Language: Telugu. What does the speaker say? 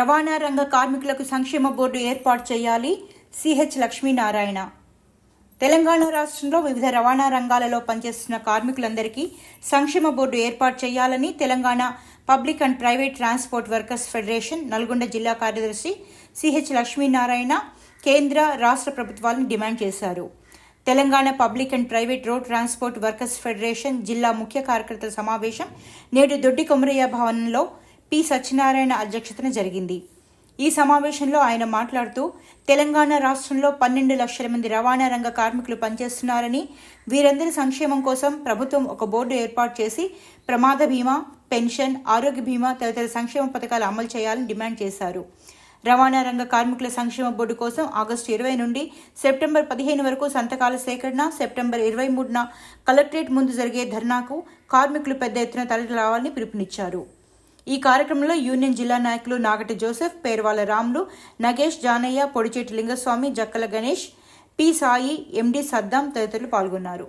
రవాణా రంగ కార్మికులకు సంక్షేమ బోర్డు ఏర్పాటు చేయాలి. సిహెచ్ లక్ష్మీనారాయణ. తెలంగాణ రాష్ట్రంలో వివిధ రవాణా రంగాలలో పనిచేస్తున్న కార్మికులందరికీ సంక్షేమ బోర్డు ఏర్పాటు చేయాలని Telangana public and private transport workers federation Nalgonda జిల్లా కార్యదర్శి సిహెచ్ లక్ష్మీనారాయణ కేంద్ర రాష్ట్ర ప్రభుత్వాలను డిమాండ్ చేశారు. Telangana public and private road transport workers federation జిల్లా ముఖ్య కార్యకర్తల సమావేశం నేడు దొడ్డి కొమరయ్య భవనంలో పి సత్యనారాయణ అధ్యక్షతన జరిగింది. ఈ సమావేశంలో ఆయన మాట్లాడుతూ తెలంగాణ రాష్ట్రంలో పన్నెండు లక్షల మంది రవాణా రంగ కార్మికులు పనిచేస్తున్నారని వీరందరి సంక్షేమం కోసం ప్రభుత్వం ఒక బోర్డు ఏర్పాటు చేసి ప్రమాద బీమా పెన్షన్ ఆరోగ్య బీమా తదితర సంక్షేమ పథకాలు అమలు చేయాలని డిమాండ్ చేశారు. రవాణా రంగ కార్మికుల సంక్షేమ బోర్డు కోసం ఆగస్టు ఇరవై నుండి సెప్టెంబర్ పదిహేను వరకు సంతకాల సేకరణ సెప్టెంబర్ ఇరవై మూడున కలెక్టరేట్ ముందు జరిగే ధర్నాకు కార్మికులు పెద్ద ఎత్తున తరలి రావాలని పిలుపునిచ్చారు. ఈ కార్యక్రమంలో యూనియన్ జిల్లా నాయకులు Nagati Joseph Perwala Ramulu Nagesh Janaiah Podicheti Lingaswamy Jakkala Ganesh P Sai MD Saddam తదితరులు పాల్గొన్నారు.